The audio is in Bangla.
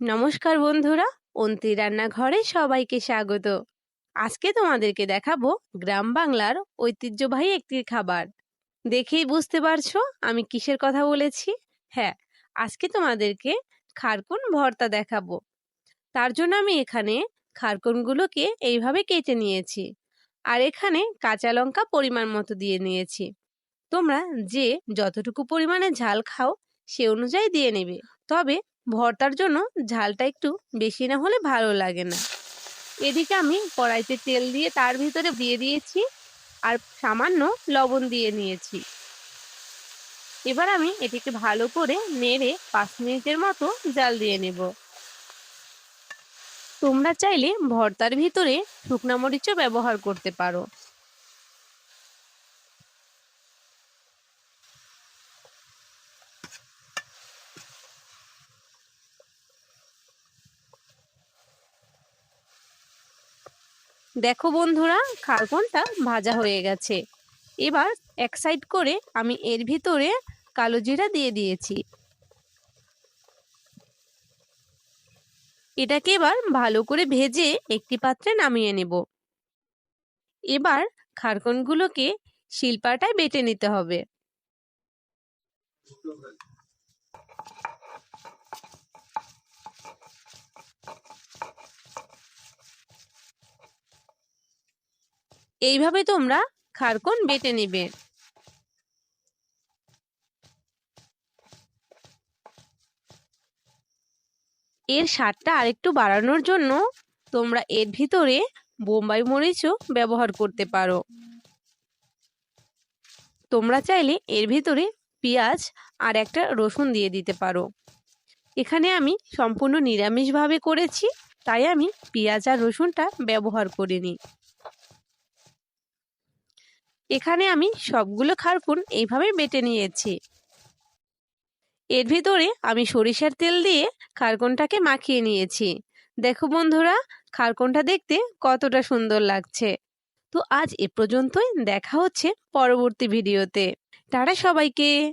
নমস্কার বন্ধুরা অন্তি রান্নাঘরে সবাইকে স্বাগত। আজকে তোমাদেরকে দেখাবো গ্রাম বাংলার ঐতিহ্যবাহী একটি খাবার। দেখেই বুঝতে পারছ আমি কিসের কথা বলেছি? হ্যাঁ আজকে তোমাদেরকে খারকুন ভর্তা দেখাবো। তার জন্য আমি এখানে খারকুনগুলোকে এইভাবে কেটে নিয়েছি আর এখানে কাঁচা লঙ্কা পরিমাণ মতো দিয়ে নিয়েছি। তোমরা যে যতটুকু পরিমাণে ঝাল খাও সে অনুযায়ী দিয়ে নেবে। তবে ভর্তার জন্য ঝালটা একটু বেশি না হলে ভালো লাগে না। এদিকে আমি কড়াইতে তেল দিয়ে তার ভিতরে দিয়ে দিয়েছি আর সামান্য লবণ দিয়ে নিয়েছি। এবার আমি এটিকে ভালো করে নেড়ে পাঁচ মিনিটের মতো জাল দিয়ে নেব। তোমরা চাইলে ভর্তার ভিতরে শুকনা মরিচও ব্যবহার করতে পারো। দেখো বন্ধুরা খারকনটা ভাজা হয়ে গেছে। এবার এক সাইড করে আমি এর ভিতরে কালো জিরা দিয়ে দিয়েছি। এটাকে এবার ভালো করে ভেজে একটি পাত্রে নামিয়ে নেব। এবার খারকনগুলোকে শিলপাটায় বেটে নিতে হবে। এইভাবে তোমরা খারকন বেটে নেবে। এর স্বাদটা আরেকটু বাড়ানোর জন্য তোমরা এর ভিতরে বোম্বাই মরিচও ব্যবহার করতে পারো। তোমরা চাইলে এর ভিতরে পেঁয়াজ আর একটা রসুন দিয়ে দিতে পারো। এখানে আমি সম্পূর্ণ নিরামিষভাবে করেছি, তাই আমি পেঁয়াজ আর রসুনটা ব্যবহার করিনি। এখানে আমি সবগুলো খারকুন এইভাবে বেটে নিয়েছি। এর ভিতরে আমি সরিষার তেল দিয়ে খারকনটাকে মাখিয়ে নিয়েছি। দেখো বন্ধুরা, খারকনটা দেখতে কতটা সুন্দর লাগছে। তো আজ এ পর্যন্তই, দেখা হচ্ছে পরবর্তী ভিডিওতে। তারা সবাইকে।